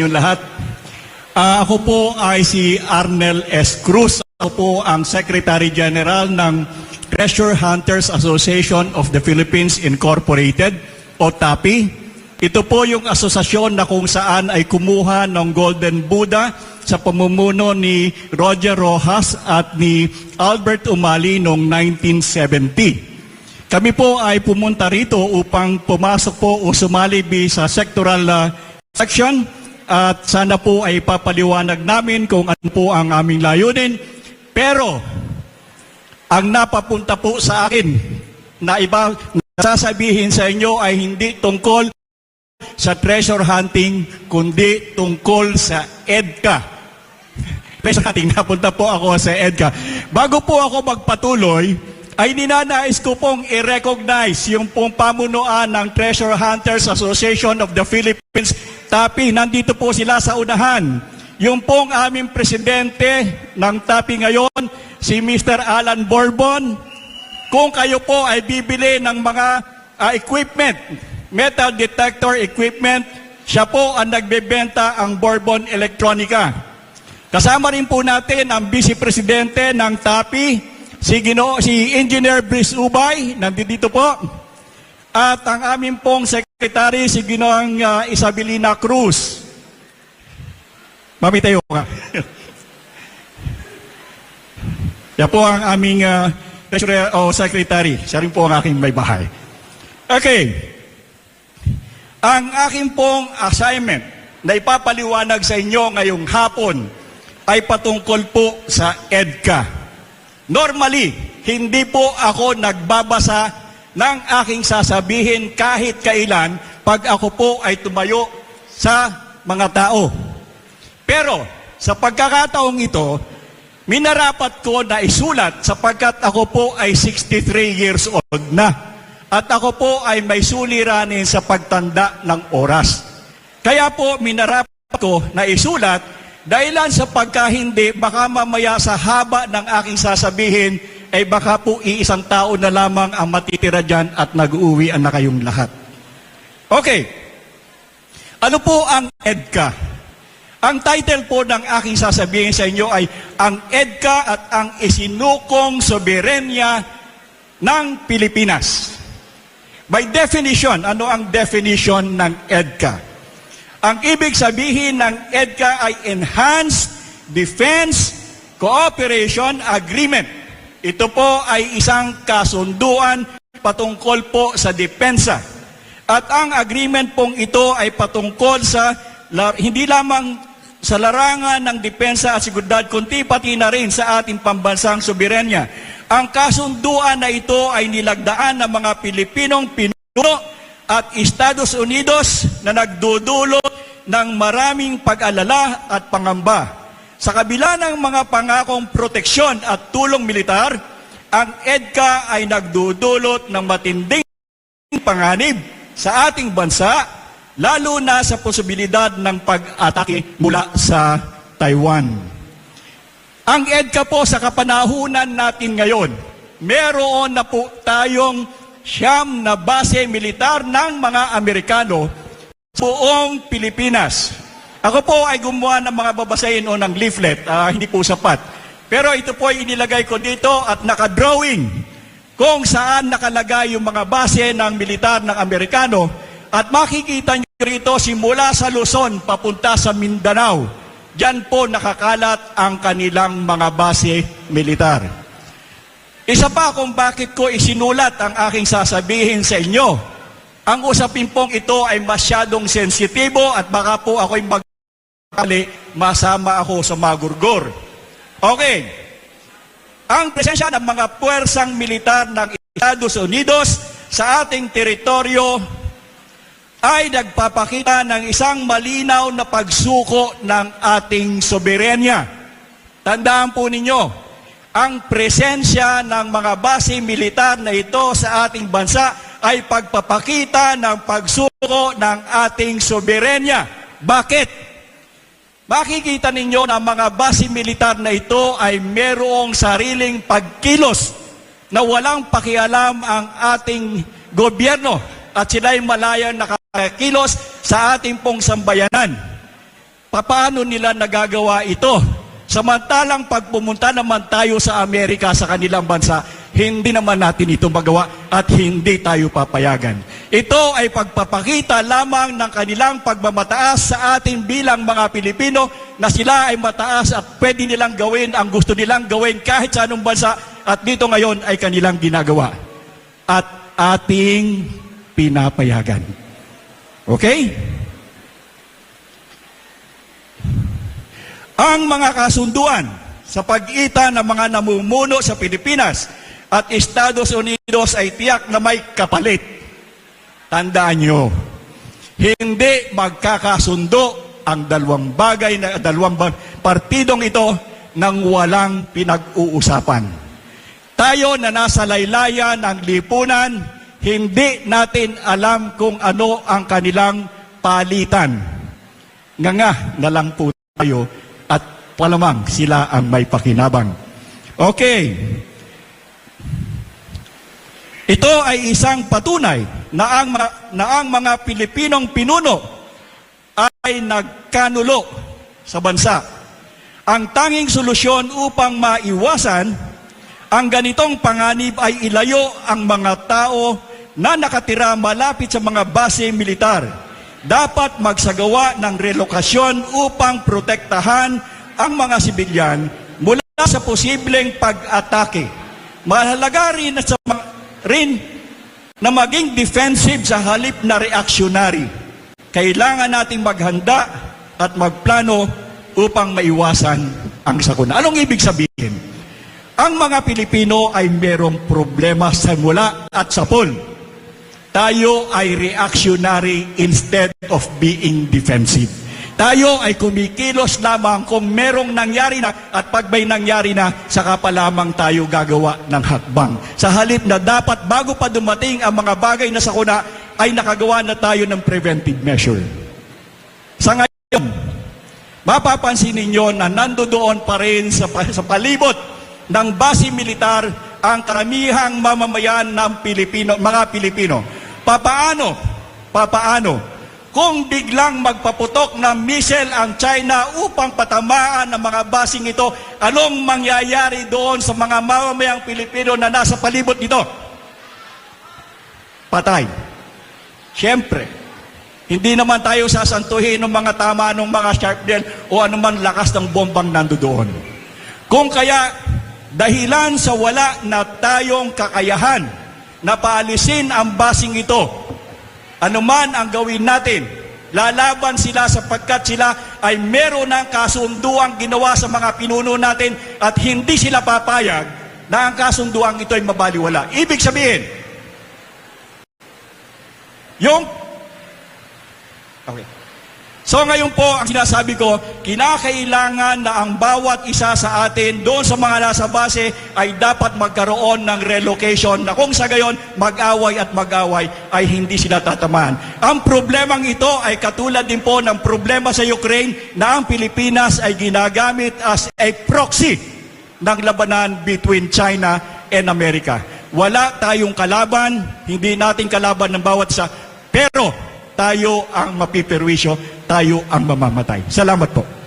yung lahat. Ah, ako po ay si Arnel S. Cruz. Ako po ang Secretary General ng Treasure Hunters Association of the Philippines Incorporated o TAPI. Ito po yung asosasyon na kung saan ay kumuha ng Golden Buddha sa pamumuno ni Roger Rojas at ni Albert Umali noong 1970. Kami po ay pumunta rito upang pumasok po o sumalibi sa sectoral ah, section at sana po ay papaliwanag namin kung ano po ang aming layunin. Pero ang napapunta po sa akin na iba nasasabihin sa inyo ay hindi tungkol sa treasure hunting kundi tungkol sa EDCA. Treasure hunting, napunta po ako sa EDCA. Bago po ako magpatuloy, ay ninanais ko pong i-recognize yung pong pamunuan ng Treasure Hunters Association of the Philippines. TAPI, nandito po sila sa unahan. Yung pong aming presidente ng TAPI ngayon, si Mr. Alan Bourbon, kung kayo po ay bibili ng mga ah, equipment, metal detector equipment, siya po ang nagbebenta ang Bourbon Electronica. Kasama rin po natin ang Vice Presidente ng TAPI, si, Gino, si Engineer Brice Ubay, nandito po. At ang aming pong Secretary, si Ginoong ah, Isabelina Cruz. Mami tayo ka. Yan po ang aming uh, treasurer o secretary. Siya rin po ang aking may bahay. Okay. Ang aking pong assignment na ipapaliwanag sa inyo ngayong hapon ay patungkol po sa EDCA. Normally, hindi po ako nagbabasa ng aking sasabihin kahit kailan pag ako po ay tumayo sa mga tao. Pero sa pagkakataong ito, minarapat ko na isulat sapagkat ako po ay 63 years old na. At ako po ay may suliranin sa pagtanda ng oras. Kaya po minarapat ko na isulat dahilan sa pagkahindi baka mamaya sa haba ng aking sasabihin ay baka po iisang tao na lamang ang matitira dyan at nag-uwi na kayong lahat. Okay. Ano po ang EDCA? Ang title po ng aking sasabihin sa inyo ay ang EDCA at ang isinukong soberenya ng Pilipinas. By definition, ano ang definition ng EDCA? Ang ibig sabihin ng EDCA ay Enhanced Defense Cooperation Agreement. Ito po ay isang kasunduan patungkol po sa depensa. At ang agreement pong ito ay patungkol sa hindi lamang sa larangan ng depensa at seguridad, kundi pati na rin sa ating pambansang soberenya. Ang kasunduan na ito ay nilagdaan ng mga Pilipinong pinuno at Estados Unidos na nagdudulot ng maraming pag-alala at pangamba. Sa kabila ng mga pangakong proteksyon at tulong militar, ang EDCA ay nagdudulot ng matinding panganib sa ating bansa, lalo na sa posibilidad ng pag-atake mula sa Taiwan. Ang EDCA po sa kapanahunan natin ngayon, meron na po tayong siyam na base militar ng mga Amerikano sa buong Pilipinas. Ako po ay gumawa ng mga babasahin o ng leaflet, ah, hindi po sapat. Pero ito po ay inilagay ko dito at nakadrawing kung saan nakalagay yung mga base ng militar ng Amerikano at makikita nyo rito simula sa Luzon papunta sa Mindanao. Diyan po nakakalat ang kanilang mga base militar. Isa pa kung bakit ko isinulat ang aking sasabihin sa inyo. Ang usapin pong ito ay masyadong sensitibo at baka po ako'y magkali masama ako sa magurgor. Okay. Ang presensya ng mga puwersang militar ng Estados Unidos sa ating teritoryo ay nagpapakita ng isang malinaw na pagsuko ng ating soberenya. Tandaan po ninyo, ang presensya ng mga base militar na ito sa ating bansa ay pagpapakita ng pagsuko ng ating soberenya. Bakit? Makikita ninyo na mga base militar na ito ay merong sariling pagkilos na walang pakialam ang ating gobyerno at sila'y malayang nakakilos sa ating pong sambayanan. paano nila nagagawa ito? Samantalang pag pumunta naman tayo sa Amerika sa kanilang bansa, hindi naman natin ito magawa at hindi tayo papayagan. Ito ay pagpapakita lamang ng kanilang pagmamataas sa atin bilang mga Pilipino na sila ay mataas at pwede nilang gawin ang gusto nilang gawin kahit sa anong bansa at dito ngayon ay kanilang ginagawa. At ating pinapayagan. Okay? Ang mga kasunduan sa pagitan ng mga namumuno sa Pilipinas at Estados Unidos ay tiyak na may kapalit. Tandaan nyo, hindi magkakasundo ang dalawang bagay na dalawang partidong ito nang walang pinag-uusapan. Tayo na nasa laylayan ng lipunan, hindi natin alam kung ano ang kanilang palitan. Nga nga na lang po tayo at palamang sila ang may pakinabang. Okay. Ito ay isang patunay na ang, na ang mga Pilipinong pinuno ay nagkanulo sa bansa. Ang tanging solusyon upang maiwasan ang ganitong panganib ay ilayo ang mga tao na nakatira malapit sa mga base militar. Dapat magsagawa ng relokasyon upang protektahan ang mga sibilyan mula sa posibleng pag-atake. Mahalaga rin sa, mga- rin na maging defensive sa halip na reactionary. Kailangan nating maghanda at magplano upang maiwasan ang sakuna. Anong ibig sabihin? Ang mga Pilipino ay merong problema sa mula at sa pool. Tayo ay reactionary instead of being defensive. Tayo ay kumikilos lamang kung merong nangyari na at pag may nangyari na, saka pa lamang tayo gagawa ng hakbang. Sa halip na dapat bago pa dumating ang mga bagay na sakuna, ay nakagawa na tayo ng preventive measure. Sa ngayon, mapapansin ninyo na nandoon pa rin sa, sa palibot ng base militar ang karamihang mamamayan ng Pilipino, mga Pilipino. Papaano? Papaano? Kung biglang magpaputok ng missile ang China upang patamaan ang mga basing ito, anong mangyayari doon sa mga mamamayang Pilipino na nasa palibot nito? Patay. Siyempre, hindi naman tayo sasantuhin ng mga tama ng mga sharp nail o anuman lakas ng bombang nando doon. Kung kaya, dahilan sa wala na tayong kakayahan na paalisin ang basing ito, anuman ang gawin natin, lalaban sila sapagkat sila ay meron ng kasunduang ginawa sa mga pinuno natin at hindi sila papayag na ang kasunduang ito ay mabaliwala. Ibig sabihin, yung Okay. So ngayon po, ang sinasabi ko, kinakailangan na ang bawat isa sa atin doon sa mga nasa base ay dapat magkaroon ng relocation na kung sa gayon mag-away at mag-away ay hindi sila tatamaan. Ang problemang ito ay katulad din po ng problema sa Ukraine na ang Pilipinas ay ginagamit as a proxy ng labanan between China and America. Wala tayong kalaban, hindi natin kalaban ng bawat isa, pero tayo ang mapiperwisyo, tayo ang mamamatay. Salamat po.